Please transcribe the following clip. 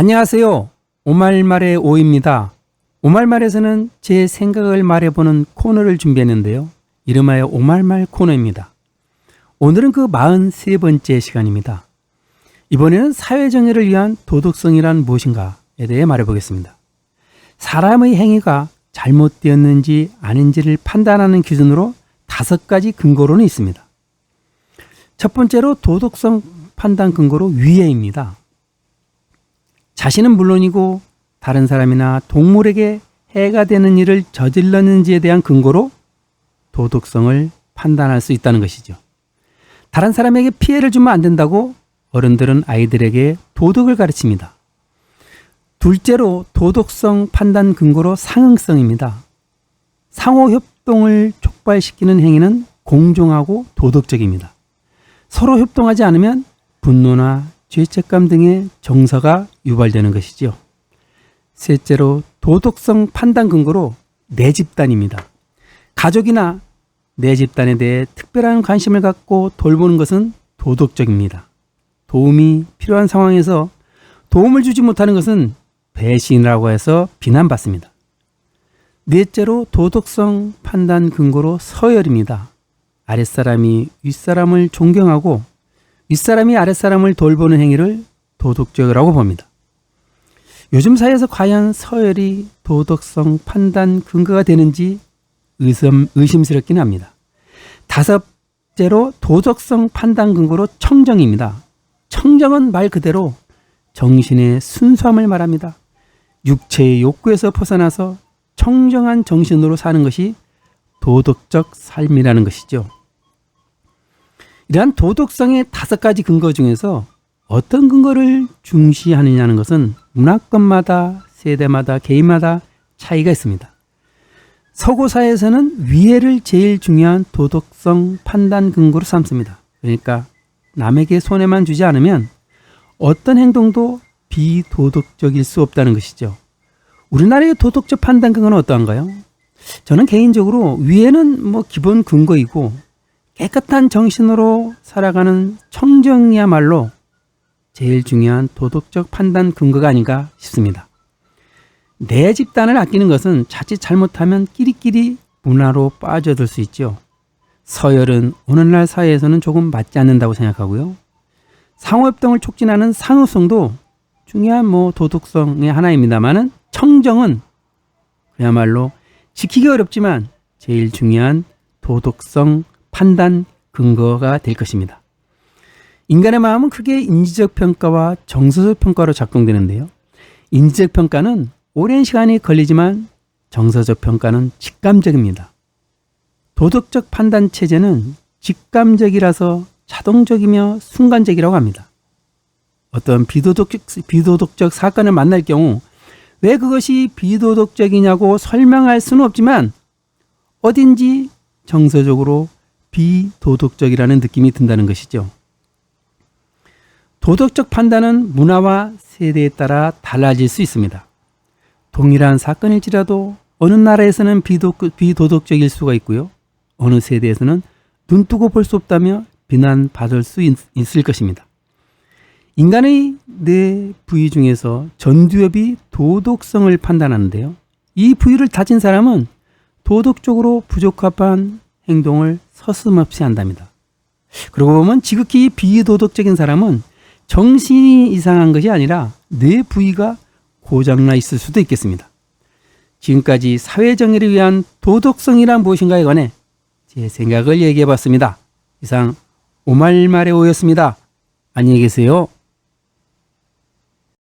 안녕하세요. 오말말의 오입니다. 오말말에서는 제 생각을 말해보는 코너를 준비했는데요. 이름하여 오말말 코너입니다. 오늘은 그 43번째 시간입니다. 이번에는 사회정의를 위한 도덕성이란 무엇인가에 대해 말해보겠습니다. 사람의 행위가 잘못되었는지 아닌지를 판단하는 기준으로 다섯 가지 근거론이 있습니다. 첫 번째로 도덕성 판단 근거로 위해입니다. 자신은 물론이고 다른 사람이나 동물에게 해가 되는 일을 저질렀는지에 대한 근거로 도덕성을 판단할 수 있다는 것이죠. 다른 사람에게 피해를 주면 안 된다고 어른들은 아이들에게 도덕을 가르칩니다. 둘째로 도덕성 판단 근거로 상응성입니다. 상호 협동을 촉발시키는 행위는 공정하고 도덕적입니다. 서로 협동하지 않으면 분노나 죄책감 등의 정서가 유발되는 것이지요. 셋째로 도덕성 판단 근거로 내 집단입니다. 가족이나 내 집단에 대해 특별한 관심을 갖고 돌보는 것은 도덕적입니다. 도움이 필요한 상황에서 도움을 주지 못하는 것은 배신이라고 해서 비난받습니다. 넷째로 도덕성 판단 근거로 서열입니다. 아랫사람이 윗사람을 존경하고 윗사람이 아랫사람을 돌보는 행위를 도덕적이라고 봅니다. 요즘 사회에서 과연 서열이 도덕성 판단 근거가 되는지 의심, 의심스럽긴 합니다. 다섯째로 도덕성 판단 근거로 청정입니다. 청정은 말 그대로 정신의 순수함을 말합니다. 육체의 욕구에서 벗어나서 청정한 정신으로 사는 것이 도덕적 삶이라는 것이죠. 이러한 도덕성의 다섯 가지 근거 중에서 어떤 근거를 중시하느냐는 것은 문화권마다 세대마다 개인마다 차이가 있습니다. 서구 사회에서는 위해를 제일 중요한 도덕성 판단 근거로 삼습니다. 그러니까 남에게 손해만 주지 않으면 어떤 행동도 비도덕적일 수 없다는 것이죠. 우리나라의 도덕적 판단 근거는 어떠한가요? 저는 개인적으로 위에는 뭐 기본 근거이고 깨끗한 정신으로 살아가는 청정이야말로 제일 중요한 도덕적 판단 근거가 아닌가 싶습니다. 내 집단을 아끼는 것은 자칫 잘못하면 끼리끼리 문화로 빠져들 수 있죠. 서열은 오늘날 사회에서는 조금 맞지 않는다고 생각하고요. 상호협동을 촉진하는 상호성도 중요한 뭐 도덕성의 하나입니다만은 청정은 그야말로 지키기 어렵지만 제일 중요한 도덕성 판단 근거가 될 것입니다. 인간의 마음은 크게 인지적 평가와 정서적 평가로 작동되는데요. 인지적 평가는 오랜 시간이 걸리지만 정서적 평가는 직감적입니다. 도덕적 판단 체제는 직감적이라서 자동적이며 순간적이라고 합니다. 어떤 비도덕적, 비도덕적 사건을 만날 경우 왜 그것이 비도덕적이냐고 설명할 수는 없지만 어딘지 정서적으로 비도덕적이라는 느낌이 든다는 것이죠. 도덕적 판단은 문화와 세대에 따라 달라질 수 있습니다. 동일한 사건일지라도 어느 나라에서는 비도, 비도덕 적일 수가 있고요. 어느 세대에서는 눈뜨고 볼 수 없다며 비난받을 수 있, 있을 것입니다. 인간의 네 부위 중에서 전두엽이 도덕성을 판단하는데요. 이 부위를 다친 사람은 도덕적으로 부적합한 행동을 서슴없이 한답니다. 그러고 보면 지극히 비도덕적인 사람은 정신이 이상한 것이 아니라 뇌 부위가 고장나 있을 수도 있겠습니다. 지금까지 사회정의를 위한 도덕성이란 무엇인가에 관해 제 생각을 얘기해 봤습니다. 이상 오말말의 오였습니다. 안녕히 계세요.